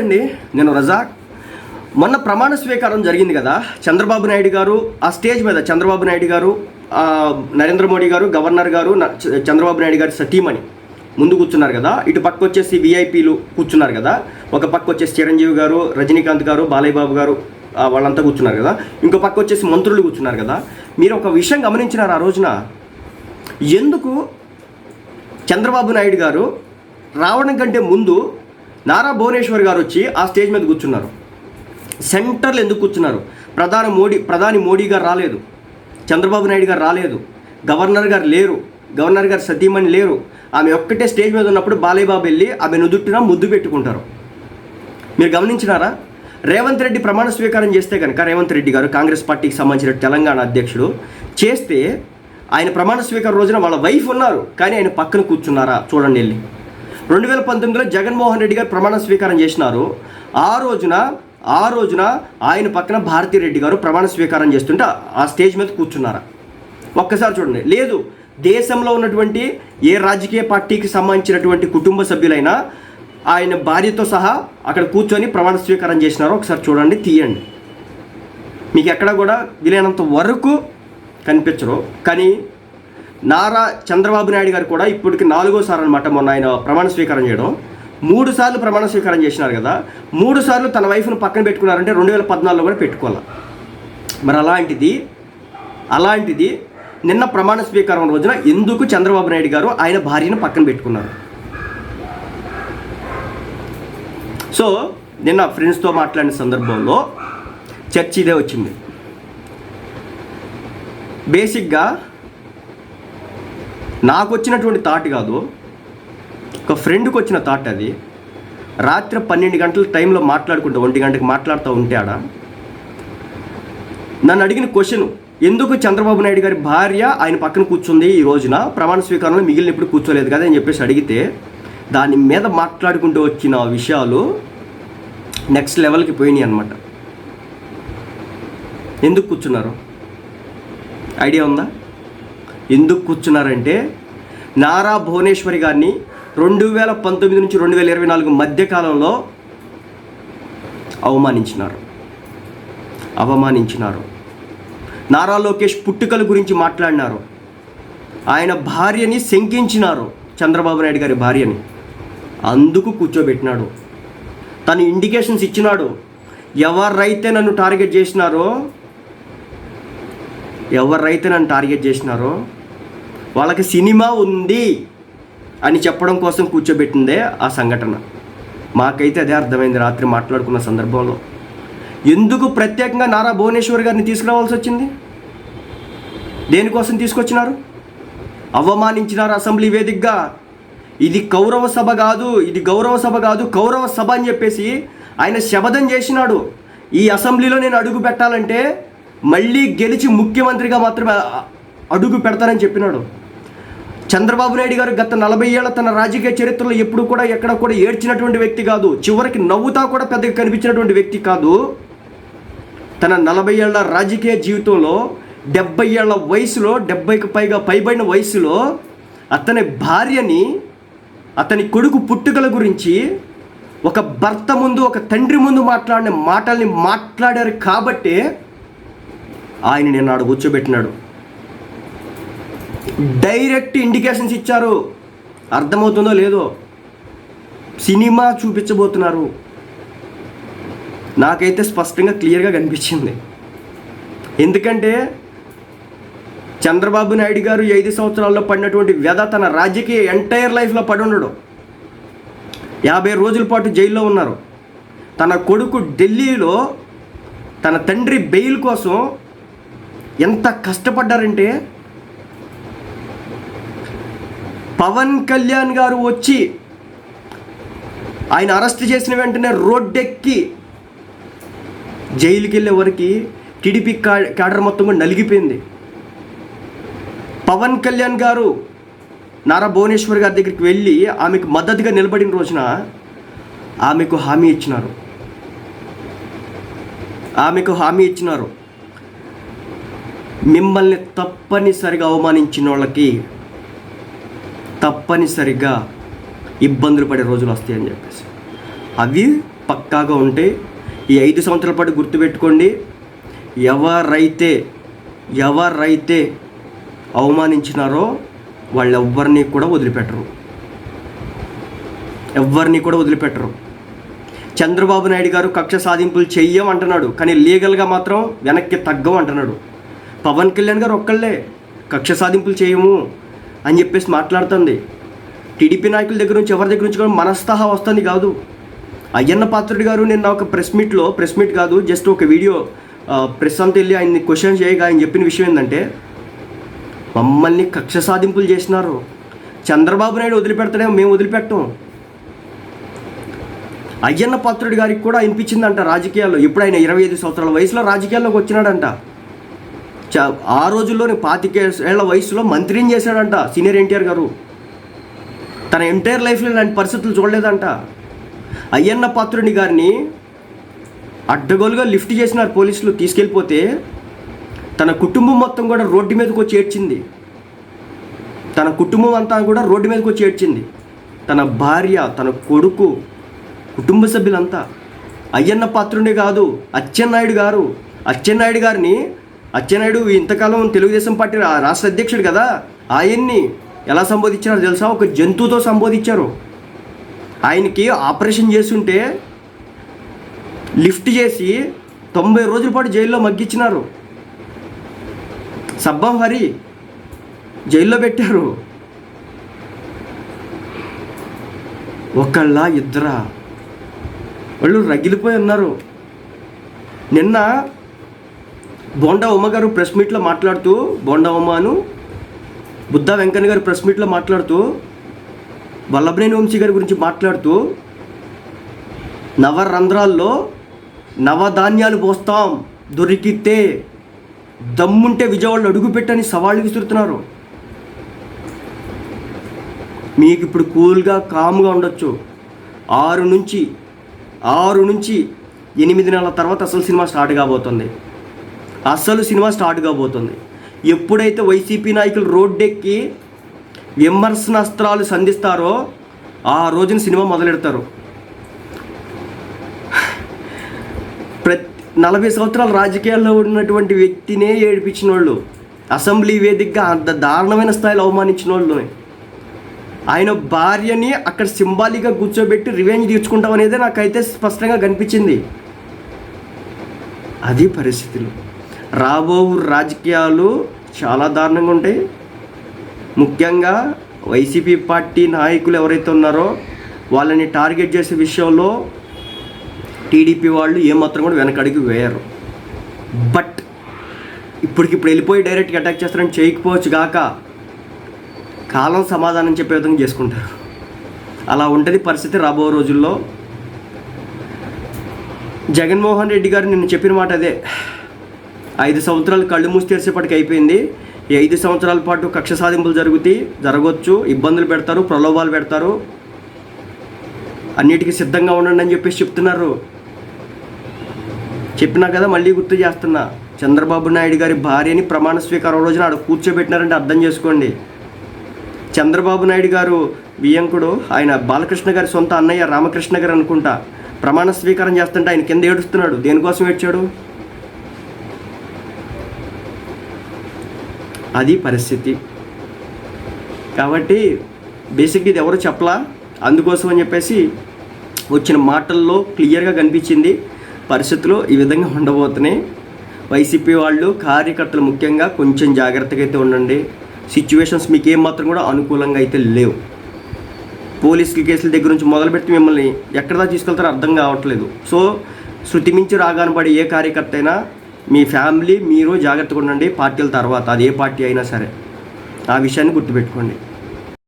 అండి నేను రజాక్. మొన్న ప్రమాణ స్వీకారం జరిగింది కదా చంద్రబాబు నాయుడు గారు ఆ స్టేజ్ మీద చంద్రబాబు నాయుడు గారు నరేంద్ర మోడీ గారు గవర్నర్ గారు చంద్రబాబు నాయుడు గారి సతీమణి ముందు కూర్చున్నారు కదా ఇటు పక్క వచ్చేసి విఐపీలు కూర్చున్నారు కదా ఒక పక్క వచ్చేసి చిరంజీవి గారు రజనీకాంత్ గారు బాలయ్య బాబు గారు వాళ్ళంతా కూర్చున్నారు కదా ఇంకో పక్క వచ్చేసి మంత్రులు కూర్చున్నారు కదా మీరు ఒక విషయం గమనించినారు ఆ రోజున? ఎందుకు చంద్రబాబు నాయుడు గారు రావడం కంటే ముందు నారా భువనేశ్వర్ గారు వచ్చి ఆ స్టేజ్ మీద కూర్చున్నారు. సెంటర్లో ఎందుకు కూర్చున్నారు? ప్రధాని మోడీ ప్రధాని మోడీ గారు రాలేదు. చంద్రబాబు నాయుడు గారు రాలేదు. గవర్నర్ గారు లేరు. గవర్నర్ గారు సతీమణి లేరు. ఆమె ఒక్కటే స్టేజ్ మీద ఉన్నప్పుడు బాలయ్యబాబు వెళ్ళి ఆమె నుదుటిన ముద్దు పెట్టుకుంటారు. మీరు గమనించినారా? రేవంత్ రెడ్డి ప్రమాణ స్వీకారం చేస్తే కనుక రేవంత్ రెడ్డి గారు కాంగ్రెస్ పార్టీకి సంబంధించిన తెలంగాణ అధ్యక్షుడు చేస్తే ఆయన ప్రమాణ స్వీకారం రోజున వాళ్ళ వైఫ్ ఉన్నారు. కానీ ఆయన పక్కన కూర్చున్నారా? చూడండి వెళ్ళి. రెండు వేల పంతొమ్మిదిలో జగన్మోహన్ రెడ్డి గారు ప్రమాణ స్వీకారం చేసినారు. ఆ రోజున ఆ రోజున ఆయన పక్కన భారతీ రెడ్డి గారు ప్రమాణ స్వీకారం చేస్తుంటే ఆ స్టేజ్ మీద కూర్చున్నారా? ఒక్కసారి చూడండి. లేదు దేశంలో ఉన్నటువంటి ఏ రాజకీయ పార్టీకి సంబంధించినటువంటి కుటుంబ సభ్యులైనా ఆయన భార్యతో సహా అక్కడ కూర్చొని ప్రమాణ స్వీకారం చేసినారో ఒకసారి చూడండి తీయండి. మీకు ఎక్కడ కూడా వీలైనంత వరకు కనిపించరు. కానీ నారా చంద్రబాబు నాయుడు గారు కూడా ఇప్పటికి నాలుగోసారి అనమాట మొన్న ఆయన ప్రమాణ స్వీకారం చేయడం. మూడు సార్లు ప్రమాణ స్వీకారం చేసినారు కదా. మూడు సార్లు తన వైఫ్ను పక్కన పెట్టుకున్నారంటే రెండు వేల పద్నాలుగులో కూడా పెట్టుకోవాలి? మరి అలాంటిది అలాంటిది నిన్న ప్రమాణ స్వీకారం రోజున ఎందుకు చంద్రబాబు నాయుడు గారు ఆయన భార్యను పక్కన పెట్టుకున్నారు? సో నిన్న ఫ్రెండ్స్తో మాట్లాడిన సందర్భంలో చర్చ ఇదే వచ్చింది. బేసిక్గా నాకు వచ్చినటువంటి థాట్ కాదు. ఒక ఫ్రెండ్కి వచ్చిన థాట్ అది. రాత్రి పన్నెండు గంటల టైంలో మాట్లాడుకుంటా ఒంటి గంటకి మాట్లాడుతూ ఉంటే ఆడ. నన్ను అడిగిన క్వశ్చన్ ఎందుకు చంద్రబాబు నాయుడు గారి భార్య ఆయన పక్కన కూర్చుంది ఈ రోజున? ప్రమాణ స్వీకారంలో మిగిలిన ఎప్పుడు కూర్చోలేదు కదా అని చెప్పేసి అడిగితే దాని మీద మాట్లాడుకుంటూ వచ్చిన విషయాలు నెక్స్ట్ లెవెల్కి పోయినాయి అనమాట ఎందుకు కూర్చున్నారు? ఐడియా ఉందా? ఎందుకు కూర్చున్నారంటే నారా భువనేశ్వరి గారిని రెండు వేల పంతొమ్మిది నుంచి రెండు వేల ఇరవై నాలుగు మధ్యకాలంలో అవమానించినారు. అవమానించినారు. నారా లోకేష్ పుట్టుకల గురించి మాట్లాడినారు. ఆయన భార్యని శంకించినారు చంద్రబాబు నాయుడు గారి భార్యని. అందుకు కూర్చోబెట్టినాడు. తను ఇండికేషన్స్ ఇచ్చినాడు. ఎవరైతే నన్ను టార్గెట్ చేసినారో ఎవరైతే నన్ను టార్గెట్ చేసినారో వాళ్ళకి సినిమా ఉంది అని చెప్పడం కోసం కూర్చోబెట్టిందే ఆ సంఘటన. మాకైతే అదే అర్థమైంది రాత్రి మాట్లాడుకున్న సందర్భంలో. ఎందుకు ప్రత్యేకంగా నారా భువనేశ్వర్ గారిని తీసుకురావాల్సి వచ్చింది? దేనికోసం తీసుకొచ్చినారు? అవమానించినారు అసెంబ్లీ వేదికగా. ఇది కౌరవ సభ కాదు ఇది గౌరవ సభ కాదు కౌరవ సభ అని చెప్పేసి ఆయన శపథం చేసినాడు. ఈ అసెంబ్లీలో నేను అడుగు పెట్టాలంటే మళ్ళీ గెలిచి ముఖ్యమంత్రిగా మాత్రమే అడుగు పెడతానని చెప్పినాడు. చంద్రబాబు నాయుడు గారు గత నలభై ఏళ్ళ తన రాజకీయ చరిత్రలో ఎప్పుడు కూడా ఎక్కడ కూడా ఏడ్చినటువంటి వ్యక్తి కాదు. చివరికి నవ్వుతా కూడా పెద్దగా కనిపించినటువంటి వ్యక్తి కాదు. తన నలభై ఏళ్ళ రాజకీయ జీవితంలో డెబ్బై ఏళ్ళ వయసులో డెబ్బైకి పైగా పైబడిన వయసులో అతని భార్యని అతని కొడుకు పుట్టుకల గురించి ఒక భర్త ముందు ఒక తండ్రి ముందు మాట్లాడిన మాటల్ని మాట్లాడారు కాబట్టే ఆయన నేను కూర్చోబెట్టినాడు. డైరెక్ట్ ఇండికేషన్స్ ఇచ్చారు. అర్థమవుతుందో లేదో సినిమా చూపించబోతున్నారు. నాకైతే స్పష్టంగా క్లియర్గా కనిపించింది. ఎందుకంటే చంద్రబాబు నాయుడు గారు ఐదు సంవత్సరాల్లో పడినటువంటి వ్యధ తన రాజకీయ ఎంటైర్ లైఫ్లో పడి ఉండడు. యాభై రోజుల పాటు జైల్లో ఉన్నారు. తన కొడుకు ఢిల్లీలో తన తండ్రి బెయిల్ కోసం ఎంత కష్టపడ్డారంటే పవన్ కళ్యాణ్ గారు వచ్చి ఆయన అరెస్ట్ చేసిన వెంటనే రోడ్డెక్కి జైలుకి వెళ్ళే వరకు టీడీపీ క్యాడర్ మొత్తం కూడా నలిగిపోయింది. పవన్ కళ్యాణ్ గారు నారా భువనేశ్వర్ గారి దగ్గరికి వెళ్ళి ఆమెకు మద్దతుగా నిలబడిన రోజున ఆమెకు హామీ ఇచ్చినారు. ఆమెకు హామీ ఇచ్చినారు. మిమ్మల్ని తప్పనిసరిగా అవమానించిన వాళ్ళకి తప్పనిసరిగా ఇబ్బందులు పడే రోజులు వస్తాయి అని చెప్పేసి. అవి పక్కాగా ఉంటే ఈ ఐదు సంవత్సరాల పాటు గుర్తుపెట్టుకోండి ఎవరైతే ఎవరైతే అవమానించినారో వాళ్ళు ఎవ్వరిని కూడా వదిలిపెట్టరు. ఎవరిని కూడా వదిలిపెట్టరు. చంద్రబాబు నాయుడు గారు కక్ష సాధింపులు చెయ్యం అంటున్నాడు కానీ లీగల్గా మాత్రం వెనక్కి తగ్గం అంటున్నాడు పవన్ కళ్యాణ్ గారు ఒక్కళ్ళే కక్ష సాధింపులు చేయము అని చెప్పేసి మాట్లాడుతుంది. టీడీపీ నాయకుల దగ్గర నుంచి ఎవరి దగ్గర నుంచి కూడా మనస్తహా వస్తుంది కాదు. అయ్యన్న పాత్రుడు గారు నిన్న ఒక ప్రెస్ మీట్లో ప్రెస్ మీట్ కాదు జస్ట్ ఒక వీడియో ప్రెస్ అంతా వెళ్ళి ఆయన్ని క్వశ్చన్ చేయగా ఆయన చెప్పిన విషయం ఏంటంటే మమ్మల్ని కక్ష సాధింపులు చేసినారు. చంద్రబాబు నాయుడు వదిలిపెడతాడే మేము వదిలిపెట్టం. అయ్యన్న పాత్రుడి గారికి కూడా అనిపించిందంట రాజకీయాల్లో. ఇప్పుడు ఆయన ఇరవై ఐదు సంవత్సరాల వయసులో రాజకీయాల్లోకి వచ్చినాడంట. ఆ రోజుల్లోనే పాతిక ఏళ్ళ వయసులో మంత్రిని చేశాడంట సీనియర్ ఎన్టీఆర్ గారు. తన ఎంటైర్ లైఫ్లో ఇలాంటి పరిస్థితులు చూడలేదంట. అయ్యన్న పాత్రుడి గారిని అడ్డగోలుగా లిఫ్ట్ చేసినారు పోలీసులు తీసుకెళ్ళిపోతే తన కుటుంబం మొత్తం కూడా రోడ్డు మీదకి వచ్చి ఏడ్చింది. తన కుటుంబం అంతా కూడా రోడ్డు మీదకి వచ్చి ఏడ్చింది. తన భార్య తన కొడుకు కుటుంబ సభ్యులంతా. అయ్యన్న పాత్రుడే కాదు అచ్చెన్నాయుడు గారు అచ్చెన్నాయుడు గారిని అచ్చెన్నాయుడు ఇంతకాలం తెలుగుదేశం పార్టీ రాష్ట్ర అధ్యక్షుడు కదా. ఆయన్ని ఎలా సంబోధించారో తెలుసా? ఒక జంతువుతో సంబోధించారు. ఆయనకి ఆపరేషన్ చేస్తుంటే లిఫ్ట్ చేసి తొంభై రోజుల పాటు జైల్లో మగ్గించినారు. సబ్బం హరి జైల్లో పెట్టారు. ఒకళ్ళ ఇద్దరా? వాళ్ళు రగిలిపోయి ఉన్నారు. నిన్న బోండా ఉమ్మ గారు ప్రెస్ మీట్లో మాట్లాడుతూ బోండా ఉమ్మను బుద్ధ వెంకన్న గారు ప్రెస్ మీట్లో మాట్లాడుతూ వల్లభనేని వంశీ గారి గురించి మాట్లాడుతూ నవరంధ్రాల్లో నవధాన్యాలు పోస్తాం దొరికితే దమ్ముంటే విజయవాడలో అడుగుపెట్టని సవాళ్ళు విసురుతున్నారు. మీకు ఇప్పుడు కూల్గా కామ్గా ఉండొచ్చు. ఆరు నుంచి ఆరు నుంచి ఎనిమిది నెలల తర్వాత అసలు సినిమా స్టార్ట్ కాబోతుంది. అసలు సినిమా స్టార్ట్ కాబోతుంది. ఎప్పుడైతే వైసీపీ నాయకులు రోడ్డెక్కి విమర్శనాస్త్రాలు సంధిస్తారో ఆ రోజున సినిమా మొదలెడతారు. ప్రతి నలభై సంవత్సరాల రాజకీయాల్లో ఉన్నటువంటి వ్యక్తినే ఏడిపించిన వాళ్ళు అసెంబ్లీ వేదికగా అంత దారుణమైన స్థాయిలో అవమానించిన వాళ్ళు ఆయన భార్యని అక్కడ సింబాలిక్గా కూర్చోబెట్టి రివెంజ్ తీర్చుకుంటాం అనేది నాకైతే స్పష్టంగా కనిపించింది. అది పరిస్థితులు. రాబో రాజకీయాలు చాలా దారుణంగా ఉంటాయి. ముఖ్యంగా వైసీపీ పార్టీ నాయకులు ఎవరైతే ఉన్నారో వాళ్ళని టార్గెట్ చేసే విషయంలో టీడీపీ వాళ్ళు ఏమాత్రం కూడా వెనకడిగి వేయరు. బట్ ఇప్పటికిప్పుడు వెళ్ళిపోయి డైరెక్ట్గా అటాక్ చేస్తారని చేయకపోవచ్చు కాక కాలం సమాధానం చెప్పే విధంగా చేసుకుంటారు. అలా ఉంటుంది పరిస్థితి రాబో రోజుల్లో. జగన్మోహన్ రెడ్డి గారు నిన్న చెప్పిన మాట అదే. ఐదు సంవత్సరాలు కళ్ళు మూసి తెరిసేపటికి అయిపోయింది. ఈ ఐదు సంవత్సరాల పాటు కక్ష సాధింపులు జరుగుతాయి జరగవచ్చు ఇబ్బందులు పెడతారు ప్రలోభాలు పెడతారు. అన్నిటికీ సిద్ధంగా ఉండండి అని చెప్పేసి చెప్తున్నారు. చెప్పినా కదా మళ్ళీ గుర్తు చేస్తున్నా. చంద్రబాబు నాయుడు గారి భార్యని ప్రమాణ స్వీకారం రోజున ఆడ కూర్చోబెట్టినారంటే అర్థం చేసుకోండి. చంద్రబాబు నాయుడు గారు వియంకుడు ఆయన బాలకృష్ణ గారి సొంత అన్నయ్య రామకృష్ణ గారు అనుకుంటా. ప్రమాణ స్వీకారం చేస్తుంటే ఆయన కింద ఏడుస్తున్నాడు. దేనికోసం ఏడ్చాడు? అది పరిస్థితి. కాబట్టి బేసిక్ ఇది ఎవరు చెప్పలా? అందుకోసం అని చెప్పేసి వచ్చిన మాటల్లో క్లియర్గా కనిపించింది. పరిస్థితులు ఈ విధంగా ఉండబోతున్నాయి. వైసీపీ వాళ్ళు కార్యకర్తలు ముఖ్యంగా కొంచెం జాగ్రత్తగా అయితే ఉండండి. సిచ్యువేషన్స్ మీకు ఏమాత్రం కూడా అనుకూలంగా అయితే లేవు. పోలీసుల కేసుల దగ్గర నుంచి మొదలుపెట్టి మిమ్మల్ని ఎక్కడ దాకా తీసుకెళ్తారో అర్థం కావట్లేదు. సో శృతిమించి రాగానబడి రాగాను ఏ కార్యకర్త అయినా మీ ఫ్యామిలీ మీరు జాగ్రత్తగా ఉండండి పార్టీల తర్వాత అది ఏ పార్టీ అయినా సరే. ఆ విషయాన్ని గుర్తుపెట్టుకోండి.